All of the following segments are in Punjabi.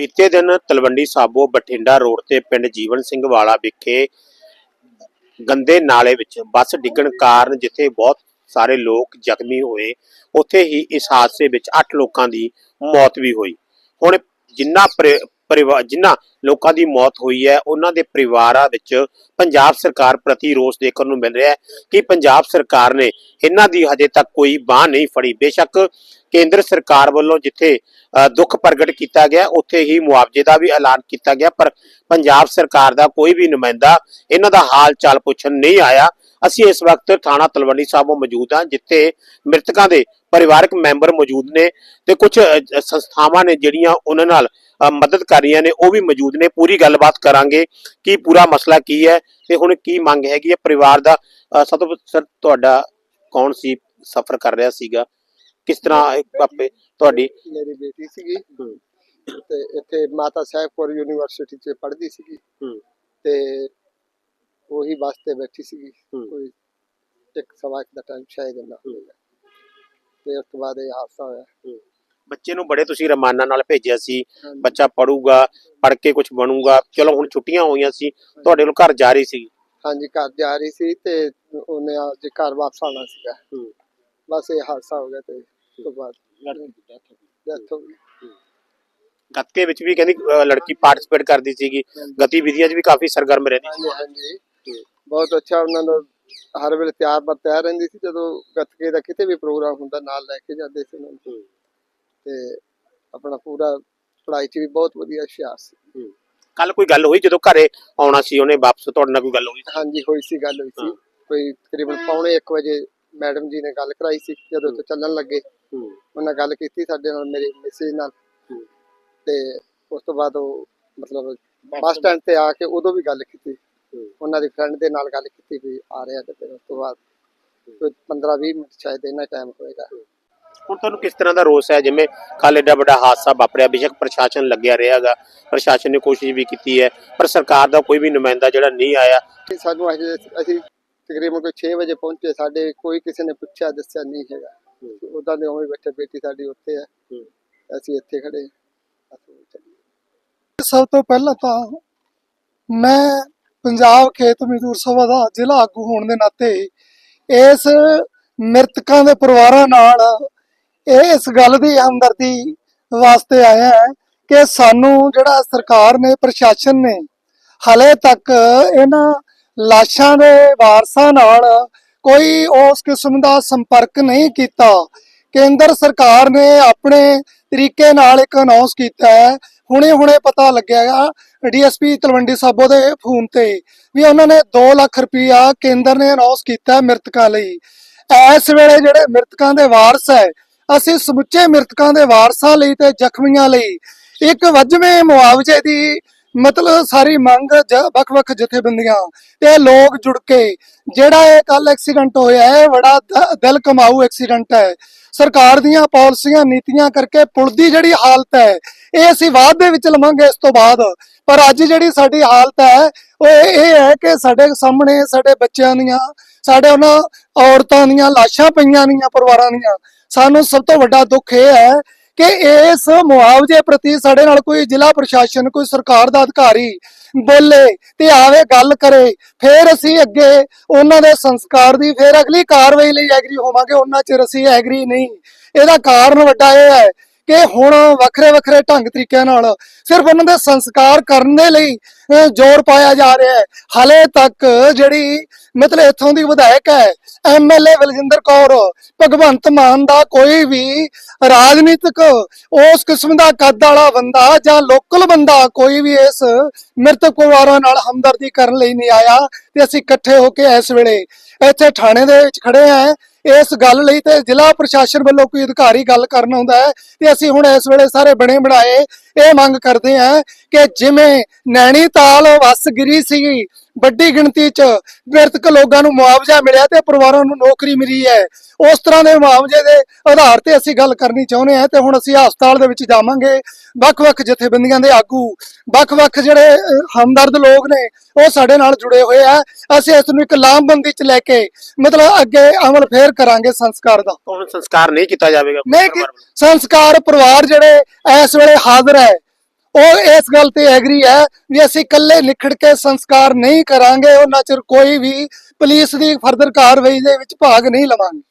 ਬੀਤੇ ਦਿਨ ਤਲਵੰਡੀ ਸਾਬੋ ਬਠਿੰਡਾ ਰੋਡ ਤੇ ਪਿੰਡ ਜੀਵਨ ਸਿੰਘ ਵਾਲਾ ਵਿਖੇ ਗੰਦੇ ਨਾਲੇ ਵਿੱਚ ਬੱਸ ਡਿੱਗਣ ਕਾਰਨ ਜਿੱਥੇ ਬਹੁਤ ਸਾਰੇ ਲੋਕ ਜ਼ਖਮੀ ਹੋਏ, ਉੱਥੇ ਹੀ ਇਸ ਹਾਦਸੇ ਵਿੱਚ 8 ਲੋਕਾਂ ਦੀ ਮੌਤ ਵੀ ਹੋਈ। ਹੁਣ ਜਿੰਨਾ ਪਰਿਵਾਰ, ਜਿੰਨਾ ਲੋਕਾਂ ਦੀ ਮੌਤ ਹੋਈ ਹੈ, ਉਹਨਾਂ ਦੇ ਪਰਿਵਾਰਾਂ ਵਿੱਚ ਪੰਜਾਬ ਸਰਕਾਰ ਪ੍ਰਤੀ ਰੋਸ ਦੇਖਣ ਨੂੰ ਮਿਲ ਰਿਹਾ ਹੈ ਕਿ ਪੰਜਾਬ ਸਰਕਾਰ ਨੇ ਇਹਨਾਂ ਦੀ ਹਜੇ ਤੱਕ ਕੋਈ ਬਾਹ ਨਹੀਂ ਫੜੀ। ਬੇਸ਼ੱਕ ਕੇਂਦਰ ਸਰਕਾਰ ਵੱਲੋਂ ਜਿੱਥੇ ਦੁੱਖ ਪ੍ਰਗਟ ਕੀਤਾ ਗਿਆ, ਉੱਥੇ ਹੀ ਮੁਆਵਜ਼ੇ ਦਾ ਵੀ ਐਲਾਨ ਕੀਤਾ ਗਿਆ, ਪਰ ਪੰਜਾਬ ਸਰਕਾਰ ਦਾ ਕੋਈ ਵੀ ਨੁਮਾਇੰਦਾ ਇਹਨਾਂ ਦਾ ਹਾਲ ਚਾਲ ਪੁੱਛਣ ਨਹੀਂ ਆਇਆ। ਅਸੀਂ ਇਸ ਵਕਤ ਥਾਣਾ ਤਲਵੰਡੀ ਸਾਹਿਬ ਮੌਜੂਦ ਹਾਂ, ਜਿੱਥੇ ਮ੍ਰਿਤਕਾਂ ਦੇ ਪਰਿਵਾਰਕ ਮੈਂਬਰ ਮੌਜੂਦ ਨੇ ਤੇ ਕੁਝ ਸੰਸਥਾਵਾਂ ਨੇ ਜਿਹੜੀਆਂ ਉਹਨਾਂ ਨਾਲ ਮਦਦ ਕਰ ਰਹੀਆਂ ਨੇ ਉਹ ਵੀ ਮੌਜੂਦ ਨੇ ਪੂਰੀ ਗੱਲਬਾਤ ਕਰਾਂਗੇ ਕਿ ਪੂਰਾ ਮਸਲਾ ਕੀ ਹੈ ਤੇ ਹੁਣ ਕੀ ਮੰਗ ਹੈਗੀ ਹੈ ਪਰਿਵਾਰ ਦਾ ਸਭ ਤੋਂ ਸਰ ਤੁਹਾਡਾ ਕੌਣ ਸੀ ਸਫਰ ਕਰ ਰਿਹਾ ਸੀਗਾ ਕਿਸ ਤਰ੍ਹਾਂ ਤੁਹਾਡੀ ਮੇਰੀ ਬੇਟੀ ਸੀਗੀ। ਤੇ ਇੱਥੇ ਮਾਤਾ ਸਾਹਿਬਪੁਰ ਯੂਨੀਵਰਸਿਟੀ 'ਚ ਪੜ੍ਹਦੀ ਸੀਗੀ। ਤੇ ਉਹੀ ਬੱਸ ਤੇ ਬੈਠੀ ਸੀਗੀ। ਕੋਈ ਇੱਕ ਸਵਾ ਇੱਕ ਦਾ ਟਾਈਮ ਸ਼ਾਇਦ ਨਾ ਹੋਵੇਗਾ ਤੇ ਉਸ ਤੋਂ ਬਾਅਦ ਇਹ ਹਾਦਸਾ ਹੋਇਆ। ਬੱਚੇ ਨੂੰ ਬੜੇ ਤੁਸੀਂ ਰਮਾਨਾ ਨਾਲ ਭੇਜਿਆ ਸੀ। ਹਾਂਜੀ। ਬੱਚਾ ਪੜੂਗਾ ਪੜ ਕੇ ਕੁਝ ਬਣੂਗਾ। ਚਲੋ ਹੁਣ ਛੁੱਟੀਆਂ ਹੋਈਆਂ ਸੀ ਤੁਹਾਡੇ ਕੋਲ ਘਰ ਜਾ ਰਹੀ ਸੀ? ਹਾਂਜੀ ਘਰ ਜਾ ਰਹੀ ਸੀ ਤੇ ਉਹਨੇ ਅੱਜ ਘਰ ਵਾਪਸ ਆਉਣਾ ਸੀਗਾ। ਹੂੰ। ਬਸ ਇਹ ਹਾਦਸਾ ਹੋ ਗਿਆ ਤੇ ਉਸ ਤੋਂ ਬਾਅਦ ਡੈਥ ਹੋ ਗਈ। ਗੱਤਕੇ ਵਿੱਚ ਵੀ ਕਹਿੰਦੀ ਲੜਕੀ ਪਾਰਟਿਸਿਪੇਟ ਕਰਦੀ ਸੀਗੀ। ਗਤੀਵਿਧੀਆਂ 'ਚ ਵੀ ਕਾਫੀ ਸਰਗਰਮ ਰਹਿੰਦੀ ਹਾਂਜੀ ਹਾਂਜੀ। ਬਹੁਤ ਅੱਛਾ ਉਹਨਾਂ ਨੂੰ ਹਰ ਵੇਲੇ ਤਿਆਰ ਬਰ ਤਿਆਰ ਰਹਿੰਦੀ ਸੀ ਜਦੋਂ ਗੱਤਕੇ ਦਾ ਕਿਤੇ ਵੀ ਪ੍ਰੋਗਰਾਮ ਹੁੰਦਾ ਨਾਲ ਲੈ ਕੇ ਜਾਂਦੇ ਸੀ ਉਹਨਾਂ ਨੂੰ। ਤੇ ਆਪਣਾ ਪੂਰਾ ਪੜ੍ਹਾਈ 'ਚ ਵੀ ਬਹੁਤ ਵਧੀਆ ਹੁਸ਼ਿਆਰ ਸੀ ਕੱਲ ਕੋਈ ਗੱਲ ਹੋਈ ਜਦੋਂ ਘਰੇ ਆਉਣਾ ਸੀ ਉਹਨੇ ਵਾਪਸ ਤੁਹਾਡੇ ਨਾਲ ਕੋਈ ਗੱਲ ਹੋਈ ਹਾਂਜੀ ਹੋਈ ਸੀ ਗੱਲ ਹੋਈ ਸੀ। ਕੋਈ ਤਕਰੀਬਨ ਪੌਣੇ 1 ਵਜੇ ਮੈਡਮ ਜੀ ਨੇ ਗੱਲ ਕਰਾਈ ਸੀ ਜਦੋਂ ਤੋਂ ਚੱਲਣ ਲੱਗੇ। ਉਹਨਾਂ ਗੱਲ ਕੀਤੀ ਸਾਡੇ ਨਾਲ ਮੇਰੇ ਮੈਸੇਜ ਨਾਲ। ਤੇ ਉਸ ਤੋਂ ਬਾਅਦ ਉਹ ਮਤਲਬ ਬੱਸ ਸਟੈਂਡ ਤੇ ਆ ਕੇ ਉਦੋਂ ਵੀ ਗੱਲ ਕੀਤੀ। ਉਹਨਾਂ ਦੀ ਫਰੈਂਡ ਦੇ ਨਾਲ ਗੱਲ ਕੀਤੀ ਵੀ ਆ ਰਿਹਾ ਤੇ ਫਿਰ ਉਸ ਤੋਂ ਬਾਅਦ ਕੋਈ 15 20 ਮਿੰਟ ਸ਼ਾਇਦ ਇੰਨਾ ਟਾਈਮ ਹੋਏਗਾ। ਹੁਣ ਤੁਹਾਨੂੰ ਕਿਸ ਤਰ੍ਹਾਂ ਦਾ ਰੋਸ ਹੈ? ਜਿਵੇਂ ਕੱਲ ਐਡਾ ਵੱਡਾ ਹਾਦਸਾ ਵਾਪਰਿਆ ਬੇਸ਼ੱਕ ਪ੍ਰਸ਼ਾਸਨ ਲੱਗਿਆ ਰਿਹਾਗਾ ਪ੍ਰਸ਼ਾਸਨ ਨੇ ਕੋਸ਼ਿਸ਼ ਵੀ ਕੀਤੀ ਹੈ ਪਰ ਸਰਕਾਰ ਦਾ ਕੋਈ ਵੀ ਨੁਮਾਇੰਦਾ ਜਿਹੜਾ ਨਹੀਂ ਆਇਆ। ਕਿ ਸਾਨੂੰ ਅਜੇ ਅਸੀਂ ਤਕਰੀਬਨ ਕੋਈ 6 ਵਜੇ ਪਹੁੰਚੇ ਸਾਡੇ ਕੋਈ ਕਿਸੇ ਨੇ ਪੁੱਛਿਆ ਦੱਸਿਆ ਨਹੀਂ ਹੈਗਾ। ਉਦਾਂ ਦੇ ਉਵੇਂ ਬੈਠੇ ਬੇਟੀ ਸਾਡੀ ਉੱਥੇ ਹੈ। ਅਸੀਂ ਇੱਥੇ ਖੜੇ। ਸਭ ਤੋਂ ਪਹਿਲਾਂ ਤਾਂ ਮੈਂ ਪੰਜਾਬ ਖੇਤ ਮਜ਼ਦੂਰ ਸਭਾ ਦਾ ਜ਼ਿਲ੍ਹਾ ਆਗੂ ਹੋਣ ਦੇ ਨਾਤੇ ਇਸ ਮ੍ਰਿਤਕਾਂ ਦੇ ਪਰਿਵਾਰਾਂ ਨਾਲ ਇਸ ਗੱਲ ਦੀ ਹਮਦਰਦੀ ਵਾਸਤੇ ਆਇਆ ਹੈ ਕਿ ਸਾਨੂੰ ਜਿਹੜਾ ਸਰਕਾਰ ਨੇ, ਪ੍ਰਸ਼ਾਸਨ ਨੇ ਹਲੇ ਤੱਕ ਇਹਨਾਂ ਲਾਸ਼ਾਂ ਦੇ ਵਾਰਸਾਂ ਨਾਲ ਕੋਈ ਉਸ ਕਿਸਮ ਦਾ ਸੰਪਰਕ ਨਹੀਂ ਕੀਤਾ। ਕੇਂਦਰ ਸਰਕਾਰ ਨੇ ਆਪਣੇ ਤਰੀਕੇ ਨਾਲ ਇੱਕ ਅਨਾਉਂਸ ਕੀਤਾ ਹੈ ਹੁਣੇ ਹੁਣੇ ਪਤਾ ਲੱਗਿਆ ਡੀਐਸਪੀ ਤਲਵੰਡੀ ਸਾਬੋ ਦੇ ਫੋਨ ਤੇ ਵੀ ਉਹਨਾਂ ਨੇ 2 ਲੱਖ ਰੁਪਇਆ ਕੇਂਦਰ ਨੇ ਅਨਾਉਂਸ ਕੀਤਾ ਮ੍ਰਿਤਕਾਂ ਲਈ। ਇਸ ਵੇਲੇ ਜਿਹੜੇ ਮ੍ਰਿਤਕਾਂ ਦੇ ਵਾਰਸ ਹੈ, ਅਸੀਂ ਸਮੁੱਚੇ ਮ੍ਰਿਤਕਾਂ ਦੇ ਵਾਰਸਾਂ ਲਈ ਤੇ ਜ਼ਖਮੀਆਂ ਲਈ ਇੱਕ ਵਜਵੇਂ ਮੁਆਵਜ਼ੇ ਦੀ ਮਤਲਬ ਸਾਰੀ ਮੰਗ ਜ- ਵੱਖ-ਵੱਖ ਜਥੇਬੰਦੀਆਂ ਤੇ ਲੋਕ ਜੁੜ ਕੇ ਜਿਹੜਾ ਇਹ ਕੱਲ ਐਕਸੀਡੈਂਟ ਹੋਇਆ ਹੈ ਬੜਾ ਦ- ਦਿਲ ਕਮਾਊ ਐਕਸੀਡੈਂਟ ਹੈ। ਸਰਕਾਰ ਦੀਆਂ ਪਾਲਿਸੀਆਂ, ਨੀਤੀਆਂ ਕਰਕੇ ਪੁਲ ਦੀ ਜਿਹੜੀ ਹਾਲਤ ਹੈ, ਇਹ ਅਸੀਂ ਬਾਅਦ ਦੇ ਵਿੱਚ ਲਵਾਂਗੇ ਇਸ ਤੋਂ ਬਾਅਦ। ਪਰ ਅੱਜ ਜਿਹੜੀ ਸਾਡੀ ਹਾਲਤ ਹੈ, ਉਹ ਇਹ ਇਹ ਹੈ ਕਿ ਸਾਡੇ ਸਾਹਮਣੇ ਸਾਡੇ ਬੱਚਿਆਂ ਦੀਆਂ, ਸਾਡੇ ਉਹਨਾਂ ਔਰਤਾਂ ਦੀਆਂ ਲਾਸ਼ਾਂ ਪਈਆਂ ਨੀਆਂ, ਪਰਿਵਾਰਾਂ ਦੀਆਂ। ਸਾਨੂੰ ਸਭ ਤੋਂ ਵੱਡਾ ਦੁੱਖ ਇਹ ਹੈ ਕਿ ਇਸ ਮੁਆਵਜ਼ੇ ਪ੍ਰਤੀ ਸਾਡੇ ਨਾਲ ਕੋਈ ਜ਼ਿਲ੍ਹਾ ਪ੍ਰਸ਼ਾਸਨ ਕੋਈ ਸਰਕਾਰ ਦਾ ਅਧਿਕਾਰੀ ਬੋਲੇ ਤੇ ਆਵੇ ਗੱਲ ਕਰੇ ਫਿਰ ਅਸੀਂ ਅੱਗੇ ਉਹਨਾਂ ਦੇ ਸੰਸਕਾਰ ਦੀ ਫਿਰ ਅਗਲੀ ਕਾਰਵਾਈ ਲਈ ਐਗਰੀ ਹੋਵਾਂਗੇ। ਉਹਨਾਂ ਚਿਰ ਅਸੀਂ ਐਗਰੀ ਨਹੀਂ। ਇਹਦਾ ਕਾਰਨ ਵੱਡਾ ਇਹ ਹੈ ਕਿ ਹੁਣ ਵੱਖਰੇ ਵੱਖਰੇ ਢੰਗ ਤਰੀਕਿਆਂ ਨਾਲ ਸਿਰਫ ਉਹਨਾਂ ਦੇ ਸੰਸਕਾਰ ਕਰਨ ਦੇ ਲਈ ਅਹ, ਜ਼ੋਰ ਪਾਇਆ ਜਾ ਰਿਹਾ ਹੈ। ਹਲੇ ਤੱਕ ਜਿਹੜੀ ਮਤਲਬ ਇੱਥੋਂ ਦੀ ਵਿਧਾਇਕ ਹੈ ਐਮਐਲਏ ਬਲਜਿੰਦਰ ਕੌਰ। ਭਗਵੰਤ ਮਾਨ ਦਾ ਕੋਈ ਵੀ ਰਾਜਨੀਤਿਕ ਉਸ ਕਿਸਮ ਦਾ ਕੱਦ ਵਾਲਾ ਬੰਦਾ ਜਾਂ ਲੋਕਲ ਬੰਦਾ ਕੋਈ ਵੀ ਇਸ ਮ੍ਰਿਤਕ ਪਰਿਵਾਰਾਂ ਨਾਲ ਹਮਦਰਦੀ ਕਰਨ ਲਈ ਨਹੀਂ ਆਇਆ ਤੇ ਅਸੀਂ ਇਕੱਠੇ ਹੋ ਕੇ ਇਸ ਵੇਲੇ ਇੱਥੇ ਥਾਣੇ ਦੇ ਵਿੱਚ ਖੜੇ ਆਂ ਇਸ ਗੱਲ ਲਈ ਤੇ ਜ਼ਿਲ੍ਹਾ ਪ੍ਰਸ਼ਾਸਨ ਵੱਲੋਂ ਕੋਈ ਅਧਿਕਾਰੀ ਗੱਲ ਕਰਨ ਆਉਂਦਾ ਹੈ ਤੇ ਅਸੀਂ ਹੁਣ ਇਸ ਵੇਲੇ ਸਾਰੇ ਬਣੇ ਬਣਾਏ। ਇਹ ਮੰਗ ਕਰਦੇ ਹਾਂ ਕਿ ਜਿਵੇਂ ਨੈਣੀਤਾਲ ਵਸ ਗਿਰੀ ਸੀਗੀ ਵੱਡੀ ਗਿਣਤੀ 'ਚ ਮ੍ਰਿਤਕ ਲੋਕਾਂ ਨੂੰ ਮੁਆਵਜ਼ਾ ਮਿਲਿਆ ਤੇ ਪਰਿਵਾਰਾਂ ਨੂੰ ਨੌਕਰੀ ਮਿਲੀ ਹੈ। ਉਸ ਤਰ੍ਹਾਂ ਦੇ ਮੁਆਵਜ਼ੇ ਦੇ ਆਧਾਰ ਤੇ ਅਸੀਂ ਗੱਲ ਕਰਨੀ ਚਾਹੁੰਦੇ ਹਾਂ ਤੇ ਹੁਣ ਅਸੀਂ ਹਸਪਤਾਲ ਦੇ ਵਿੱਚ ਜਾਵਾਂਗੇ। ਵੱਖ-ਵੱਖ ਜਥੇਬੰਦੀਆਂ ਦੇ ਆਗੂ ਵੱਖ-ਵੱਖ ਜਿਹੜੇ ਹਮਦਰਦ ਲੋਕ ਨੇ ਉਹ ਸਾਡੇ ਨਾਲ ਜੁੜੇ ਹੋਏ ਆ। ਅਸੀਂ ਇਸ ਨੂੰ ਇੱਕ ਲਾਮਬੰਦੀ 'ਚ ਲੈ ਕੇ ਮਤਲਬ ਅੱਗੇ ਅਮਲ ਫੇਰ ਕਰਾਂਗੇ ਸੰਸਕਾਰ ਦਾ। ਹੁਣ ਸੰਸਕਾਰ ਨਹੀਂ ਕੀਤਾ ਜਾਵੇਗਾ। ਨਹੀਂ ਸੰਸਕਾਰ ਪਰਿਵਾਰ ਜਿਹੜੇ ਇਸ ਵੇਲੇ ਹਾਜ਼ਰ ਹੈ ਉਹ ਇਸ ਗੱਲ ਤੇ ਐਗਰੀ ਹੈ ਵੀ ਅਸੀਂ ਇਕੱਲੇ ਨਿਖੜ ਕੇ ਸੰਸਕਾਰ ਨਹੀਂ ਕਰਾਂਗੇ ਉਹਨਾਂ ਚਿਰ ਕੋਈ ਵੀ ਪੁਲਿਸ ਦੀ ਫਰਦਰ ਕਾਰਵਾਈ ਦੇ ਵਿੱਚ ਭਾਗ ਨਹੀਂ ਲਵਾਂਗੇ।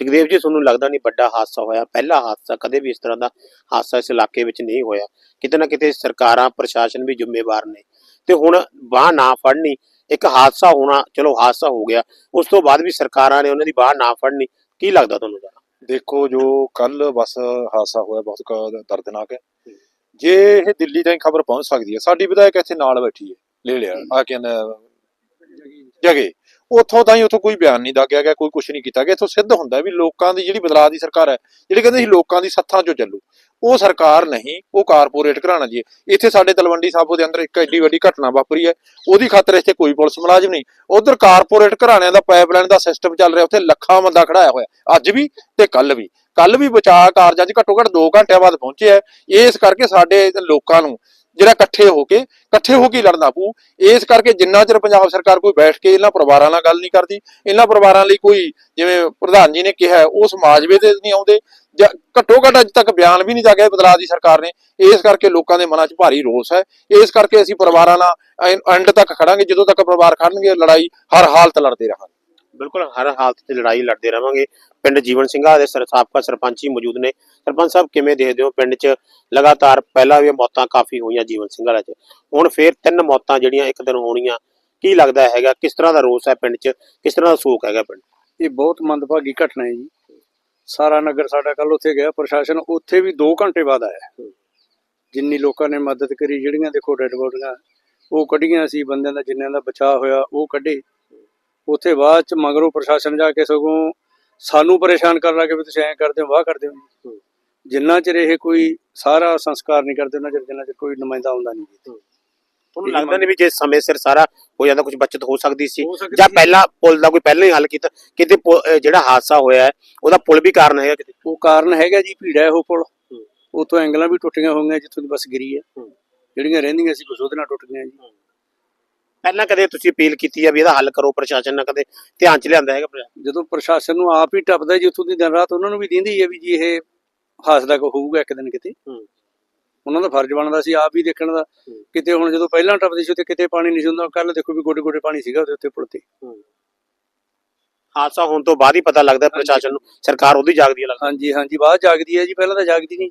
ਜਗਦੇਵ ਜੀ ਤੁਹਾਨੂੰ ਲੱਗਦਾ ਨਹੀਂ ਵੱਡਾ ਹਾਦਸਾ ਹੋਇਆ? ਪਹਿਲਾ ਹਾਦਸਾ ਕਦੇ ਵੀ ਇਸ ਤਰ੍ਹਾਂ ਦਾ ਹਾਦਸਾ ਇਸ ਇਲਾਕੇ ਵਿੱਚ ਨਹੀਂ ਹੋਇਆ। ਕਿਤੇ ਨਾ ਕਿਤੇ ਸਰਕਾਰਾਂ ਪ੍ਰਸ਼ਾਸਨ ਵੀ ਜ਼ਿੰਮੇਵਾਰ ਨੇ। ਤੇ ਹੁਣ ਬਾਹ ਨਾ ਫੜਨੀ ਇੱਕ ਹਾਦਸਾ ਹੋਣਾ ਚਲੋ ਹਾਦਸਾ ਹੋ ਗਿਆ। ਉਸ ਤੋਂ ਬਾਅਦ ਵੀ ਸਰਕਾਰਾਂ ਨੇ ਉਹਨਾਂ ਦੀ ਬਾਹ ਨਾ ਫੜਨੀ ਕੀ ਲੱਗਦਾ ਤੁਹਾਨੂੰ? ਦੇਖੋ ਜੋ ਕੱਲ ਬਸ ਹਾਦਸਾ ਹੋਇਆ ਬਹੁਤ ਦਰਦਨਾਕ ਹੈ। ਜੇ ਇਹ ਦਿੱਲੀ ਤਾਈਂ ਖਬਰ ਪਹੁੰਚ ਸਕਦੀ ਹੈ ਸਾਡੀ ਵਿਧਾਇਕ ਇੱਥੇ ਨਾਲ ਬੈਠੀ ਹੈ ਲੈ ਲਿਆ ਆ ਕਹਿੰਦਾ ਜਗੇ। ਉੱਥੋਂ ਤਾਈਂ ਉੱਥੋਂ ਕੋਈ ਬਿਆਨ ਨਹੀਂ ਦਾਗਿਆ ਗਿਆ ਕੋਈ ਕੁਝ ਨਹੀਂ ਕੀਤਾ ਗਿਆ। ਇੱਥੋਂ ਸਿੱਧ ਹੁੰਦਾ ਵੀ ਲੋਕਾਂ ਦੀ ਜਿਹੜੀ ਬਦਲਾਅ ਦੀ ਸਰਕਾਰ ਹੈ ਜਿਹੜੀ ਕਹਿੰਦੇ ਸੀ ਲੋਕਾਂ ਦੀ ਸੱਥਾਂ 'ਚੋਂ ਚੱਲੂ ਉਹ ਸਰਕਾਰ ਨਹੀਂ ਉਹ ਕਾਰਪੋਰੇਟ ਘਰਾਣਾ ਜੀ ਹੈ। ਇੱਥੇ ਸਾਡੇ ਤਲਵੰਡੀ ਸਾਬੋ ਦੇ ਅੰਦਰ ਇੱਕ ਐਡੀ ਵੱਡੀ ਘਟਨਾ ਵਾਪਰੀ ਹੈ ਉਹਦੀ ਖਾਤਰ ਇੱਥੇ ਕੋਈ ਪੁਲਿਸ ਮੁਲਾਜ਼ਮ ਨਹੀਂ। ਉਧਰ ਕਾਰਪੋਰੇਟ ਘਰਾਣਿਆਂ ਦਾ ਪਾਈਪਲਾਈਨ ਦਾ ਸਿਸਟਮ ਚੱਲ ਰਿਹਾ ਉੱਥੇ ਲੱਖਾਂ ਬੰਦਾ ਖੜਾਇਆ ਹੋਇਆ ਅੱਜ ਵੀ ਤੇ ਕੱਲ ਵੀ। ਕੱਲ ਵੀ ਬਚਾਅ ਕਾਰਜਾਂ 'ਚ ਘੱਟੋ ਘੱਟ 2 ਘੰਟਿਆਂ ਬਾਅਦ ਪਹੁੰਚੇ ਹੈ ਇਸ ਕਰਕੇ ਸਾਡੇ ਲੋਕਾਂ ਨੂੰ ਜਿਹੜਾ ਇਕੱਠੇ ਹੋ ਕੇ, ਇਕੱਠੇ ਹੋ ਕੇ ਲੜਨਾ ਪਊ। ਇਸ ਕਰਕੇ ਜਿੰਨਾ ਚਿਰ ਪੰਜਾਬ ਸਰਕਾਰ ਕੋਈ ਬੈਠ ਕੇ ਇਹਨਾਂ ਪਰਿਵਾਰਾਂ ਨਾਲ ਗੱਲ ਨਹੀਂ ਕਰਦੀ, ਇਹਨਾਂ ਪਰਿਵਾਰਾਂ ਲਈ ਕੋਈ ਜਿਵੇਂ ਪ੍ਰਧਾਨ ਜੀ ਨੇ ਕਿਹਾ, ਉਹ ਸਮਾਜਵੇ ਤੇ ਨਹੀਂ ਆਉਂਦੇ, ਜਾਂ ਘੱਟੋ ਘੱਟ ਅੱਜ ਤੱਕ ਬਿਆਨ ਵੀ ਨਹੀਂ ਜਾਗਿਆ ਬਦਲਾਅ ਦੀ ਸਰਕਾਰ ਨੇ। ਇਸ ਕਰਕੇ ਲੋਕਾਂ ਦੇ ਮਨਾਂ 'ਚ ਭਾਰੀ ਰੋਸ ਹੈ। ਇਸ ਕਰਕੇ ਅਸੀਂ ਪਰਿਵਾਰਾਂ ਨਾਲ ਐਂਡ ਤੱਕ ਖੜਾਂਗੇ, ਜਦੋਂ ਤੱਕ ਪਰਿਵਾਰ ਖੜਨਗੇ, ਲੜਾਈ ਹਰ ਹਾਲਤ ਲੜਦੇ ਰਹਾਂਗੇ। ਬਿਲਕੁਲ, ਹਰ ਹਾਲਤ 'ਚ ਲੜਾਈ ਲੜਦੇ ਰਵਾਂਗੇ ਪਿੰਡ ਜੀਵਨ ਸਿੰਘਾ ਦੇ ਸਰ, ਸਾਬਕਾ ਸਰਪੰਚ ਹੀ ਮੌਜੂਦ ਨੇ। ਸਰਪੰਚ ਸਾਹਿਬ, ਕਿਵੇਂ ਦੇਖਦੇ ਹੋ? ਪਿੰਡ 'ਚ ਲਗਾਤਾਰ ਪਹਿਲਾਂ ਵੀ ਮੌਤਾਂ ਕਾਫੀ ਹੋਈਆਂ ਜੀਵਨ ਸਿੰਘ 'ਚ। ਹੁਣ ਫੇਰ ਤਿੰਨ ਮੌਤਾਂ ਜਿਹੜੀਆਂ ਇੱਕ ਦਿਨ ਹੋਣੀਆਂ, ਕੀ ਲੱਗਦਾ ਹੈਗਾ? ਕਿਸ ਤਰ੍ਹਾਂ ਦਾ ਰੋਸ ਹੈ ਪਿੰਡ 'ਚ? ਕਿਸ ਤਰ੍ਹਾਂ ਦਾ ਸੋਕ ਹੈਗਾ ਪਿੰਡ? ਇਹ ਬਹੁਤ ਮੰਦਭਾਗੀ ਘਟਨਾ ਹੈ ਜੀ। ਸਾਰਾ ਨਗਰ ਸਾਡਾ ਕੱਲ ਉੱਥੇ ਗਿਆ। ਪ੍ਰਸ਼ਾਸਨ ਉੱਥੇ ਵੀ 2 ਘੰਟੇ ਬਾਅਦ ਆਇਆ। ਜਿੰਨੀ ਲੋਕਾਂ ਨੇ ਮਦਦ ਕਰੀ, ਜਿਹੜੀਆਂ ਦੇਖੋ ਡੈਡ ਬੋਡੀਆਂ, ਉਹ ਕੱਢੀਆਂ ਸੀ ਬੰਦਿਆਂ ਦਾ, ਜਿੰਨਿਆਂ ਦਾ ਬਚਾਅ ਹੋਇਆ, ਉਹ ਕੱਢੇ। ਉੱਥੇ ਬਾਅਦ ਚ ਮਗਰੋਂ ਪ੍ਰਸ਼ਾਸਨ ਜਾ ਕੇ ਸਗੋਂ ਸਾਨੂੰ ਪਰੇਸ਼ਾਨ ਕਰਨ ਲੱਗੇ ਵੀ ਤੁਸੀਂ ਐਂ ਕਰਦੇ ਹੋ ਵਾਹ ਕਰਦੇ ਹੋ। ਜਿੰਨਾ ਚਿਰ ਇਹ ਕੋਈ ਸਾਰਾ ਸੰਸਕਾਰ ਨਹੀਂ ਕਰਦੇ ਉਹਨਾਂ ਚਿਰ ਜਿੰਨਾ ਚਿਰ ਕੋਈ ਨੁਮਾਇੰਦਾ ਆਉਂਦਾ ਨਹੀਂ ਤੁਹਾਨੂੰ ਲੱਗਦਾ ਨਹੀਂ ਵੀ ਜੇ ਸਮੇਂ ਸਿਰ ਸਾਰਾ ਹੋ ਜਾਂਦਾ ਕੁਝ ਬਚਤ ਹੋ ਸਕਦੀ ਸੀ ਜਾਂ। ਪਹਿਲਾਂ ਪੁਲ ਦਾ ਕੋਈ ਪਹਿਲਾਂ ਹੀ ਹੱਲ ਕੀਤਾ ਕਿਤੇ ਜਿਹੜਾ ਹਾਦਸਾ ਹੋਇਆ ਹੈ ਉਹਦਾ ਪੁਲ ਵੀ ਕਾਰਨ ਹੈਗਾ ਕਿਤੇ? ਉਹ ਕਾਰਨ ਹੈਗਾ ਜੀ ਭੀੜਾ ਹੈ ਉਹ ਪੁਲ। ਉਤੋਂ ਐਂਗਲਾਂ ਵੀ ਟੁੱਟੀਆਂ ਹੋਈਆਂ ਜਿੱਥੋਂ ਦੀ ਬੱਸ ਗਿਰੀ ਹੈ। ਜਿਹੜੀਆਂ ਰਹਿੰਦੀਆਂ ਸੀ ਕੁਛ ਉਹਦੇ ਨਾਲ ਟੁੱਟ ਗਈਆਂ ਜੀ। ਪਹਿਲਾਂ ਕਦੇ ਤੁਸੀਂ ਅਪੀਲ ਕੀਤੀ ਹੈ ਵੀ ਇਹਦਾ ਹੱਲ ਕਰੋ ਪ੍ਰਸ਼ਾਸਨ ਨਾਲ ਕਦੇ ਧਿਆਨ 'ਚ ਲਿਆਂਦਾ ਹੈਗਾ ਪ੍ਰਸ਼ਾਸਨ? ਜਦੋਂ ਪ੍ਰਸ਼ਾਸਨ ਨੂੰ ਆਪ ਹੀ ਟੱਪਦਾ ਜਿੱਥੋਂ ਦੀ ਦਿਨ ਰਾਤ ਉਹਨਾਂ ਨੂੰ ਵੀ ਦਿੰਦੀ ਹੈ ਵੀ ਜੀ ਇਹ ਹਾਸਦਾ ਕੋ ਹੋਊਗਾ ਇੱਕ ਦਿਨ ਕਿਤੇ। ਹੂੰ। ਉਹਨਾਂ ਦਾ ਫਰਜ਼ ਬਣਦਾ ਸੀ ਆਪ ਹੀ ਦੇਖਣ ਦਾ। ਹੂੰ। ਕਿਤੇ ਹੁਣ ਜਦੋਂ ਪਹਿਲਾਂ ਟੱਪਦੇ ਸੀ ਉੱਥੇ ਕਿਤੇ ਪਾਣੀ ਨਹੀਂ ਸੀ ਹੁੰਦਾ ਕੱਲ ਦੇਖੋ ਵੀ ਗੋਡੇ ਗੋਡੇ ਪਾਣੀ ਸੀਗਾ ਉਹਦੇ ਉੱਤੇ ਪੁਲ ਤੇ। ਹਾਦਸਾ ਹੋਣ ਤੋਂ ਬਾਅਦ ਹੀ ਪਤਾ ਲੱਗਦਾ ਪ੍ਰਸ਼ਾਸਨ ਨੂੰ ਸਰਕਾਰ ਉਹਦੀ ਜਾਗਦੀ ਹੈ ਲੱਗਦਾ। ਹਾਂਜੀ ਹਾਂਜੀ ਬਾਅਦ ਜਾਗਦੀ ਹੈ ਜੀ ਪਹਿਲਾਂ ਤਾਂ ਜਾਗਦੀ ਨਹੀਂ।